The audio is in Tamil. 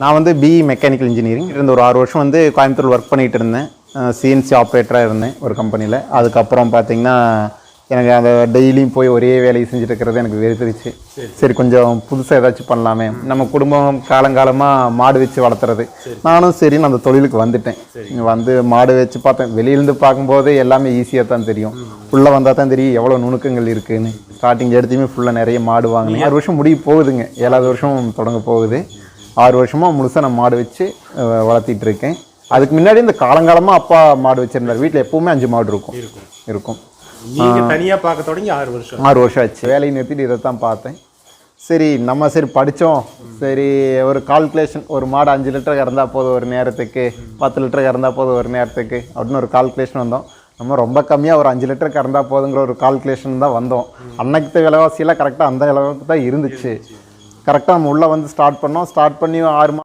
நான் வந்து பிஇ மெக்கானிக்கல் இன்ஜினியரிங் இருந்த ஒரு ஆறு வருஷம் வந்து கோயம்புத்தூர் ஒர்க் பண்ணிகிட்டு இருந்தேன். சிஎன்சி ஆப்ரேட்டராக இருந்தேன் ஒரு கம்பெனியில் அதுக்கப்புறம் பார்த்தீங்கன்னா எனக்கு அந்த டெய்லியும் போய் ஒரே வேலையை செஞ்சுட்டு இருக்கிறது எனக்கு வெறுத்துருச்சு. சரி. கொஞ்சம் புதுசாக ஏதாச்சும் பண்ணலாமே. நம்ம குடும்பம் காலங்காலமாக மாடு வச்சு வளர்த்துறது. நானும் சரின்னு அந்த தொழிலுக்கு வந்துட்டேன். வந்து மாடு வச்சு பார்த்தேன் வெளியிலேருந்து பார்க்கும்போது எல்லாமே ஈஸியாக தான் தெரியும். ஃபுல்லாக வந்தால் தான் தெரியும் எவ்வளோ நுணுக்கங்கள் இருக்குன்னு. ஸ்டார்டிங் எடுத்துமே ஃபுல்லாக நிறைய மாடு வாங்கினேன். ஆறு வருஷம் முடிய போகுதுங்க. ஏழாவது வருஷம் தொடங்க போகுது. ஆறு வருஷமாக முழுசாக நான் மாடு வச்சு வளர்த்திட்டு இருக்கேன். அதுக்கு முன்னாடி இந்த காலங்காலமாக அப்பா மாடு வச்சிருந்தார். வீட்டில் எப்பவுமே அஞ்சு மாடு இருக்கும். இருக்கும். நீங்க தனியா பார்க்க தொடங்கி ஆறு வருஷம். ஆறு வருஷம் ஆச்சு. வேலையை நிறுத்திட்டு இதை தான் பார்த்தேன். சரி நம்ம சரி படித்தோம் சரி ஒரு கால்குலேஷன் ஒரு மாடு அஞ்சு லிட்டர் இறந்தா போதும் ஒரு நேரத்துக்கு பத்து லிட்டர் இறந்தா போதும் ஒரு நேரத்துக்கு அப்படின்னு ஒரு கால்குலேஷன் வந்தோம். நம்ம ரொம்ப கம்மியாக ஒரு அஞ்சு லிட்டர் கறந்தா போதுங்கிற ஒரு கால்குலேஷன் தான் வந்தோம். அன்னைக்கு விலைவாசியெல்லாம் கரெக்டாக அந்த அளவுக்கு தான் இருந்துச்சு. கரெக்டாக நம்ம உள்ளே வந்து ஸ்டார்ட் பண்ணோம். ஸ்டார்ட் பண்ணி ஆறு மா